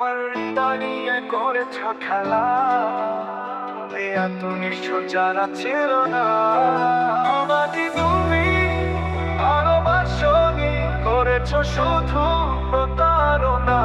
আমার দাঁড়িয়ে করেছ খেলা। এত নিশ্চয় যারা ছিল না। আমাকে তুমি ভালোবাসনি করেছ শুধু প্রতারণা।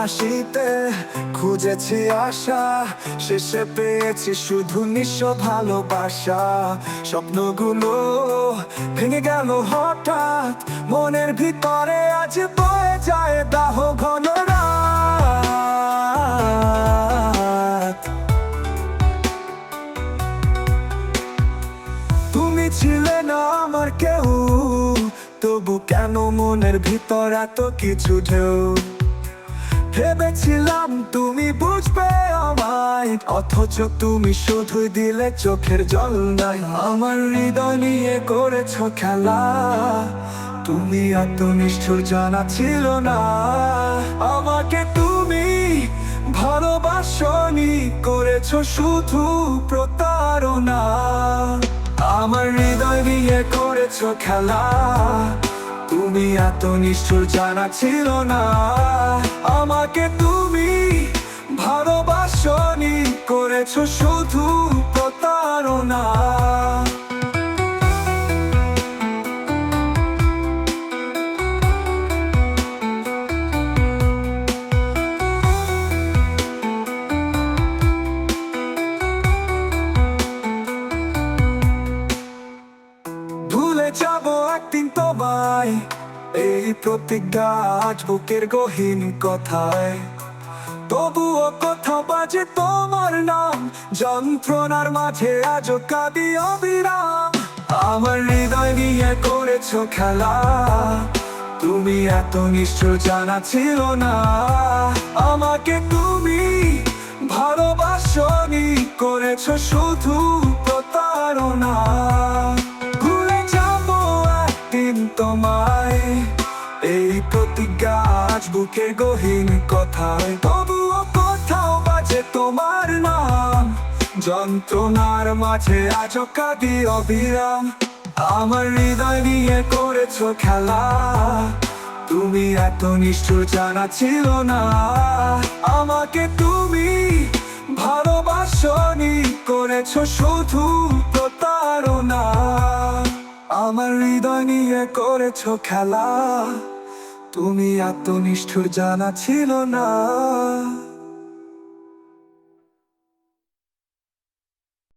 হাসিতে খুঁজেছি আশা, শেষে পেয়েছি শুধু নিঃস্ব ভালোবাসা। স্বপ্নগুলো ভেঙে গেল হঠাৎ, মনের ভিতরে আজ বয়ে যায় দাহ ঘন তুমি ছিলে না আমার কেউ, তবু কেন মনের ভিতর এত কিছু ঢেউ? ভেবেছিলাম তুমি বুঝবে আমায়, অথচ তুমি শুধুই দিলে চোখের জল নাই। আমার হৃদয় নিয়ে করেছ খেলা, তুমি এত নিষ্ঠুর জানা ছিল না। আমাকে তুমি ভালোবাসনি, করেছ শুধু প্রতারণা। আমার হৃদয় নিয়ে করেছ খেলা তুমি এত নিষ্ঠুর জানা ছিল না। আমাকে তুমি ভালোবাসনি করেছ শুধু প্রতারণা। একদিন তোমায়, এই প্রতিজ্ঞা আজ বুকের গহীন কথায়। তবুও কথা বাজে তোমার নাম, যন্ত্রণার মাঝে আজও কাঁদি অবিরাম। আমার হৃদয় নিয়ে করেছ খেলা, তুমি এত নিশ্চয় জানা ছিল না। আমাকে তুমি ভালোবাসনি, করেছ শুধু প্রতারণা। তোমায়। এই বুকের গহীন কথায়। তবুও কোথাও বাজে তোমার নাম। যন্ত্রণার মাঝে অবিরাম। আমার হৃদয় নিয়ে করেছ খেলা। তুমি এত নিষ্ঠুর জানা ছিল না। আমাকে তুমি ভালোবাসনি, করেছ শুধু প্রতারণা। আমার হৃদয় নিয়ে করেছ খেলা। তুমি এত নিষ্ঠুর জানা ছিল না।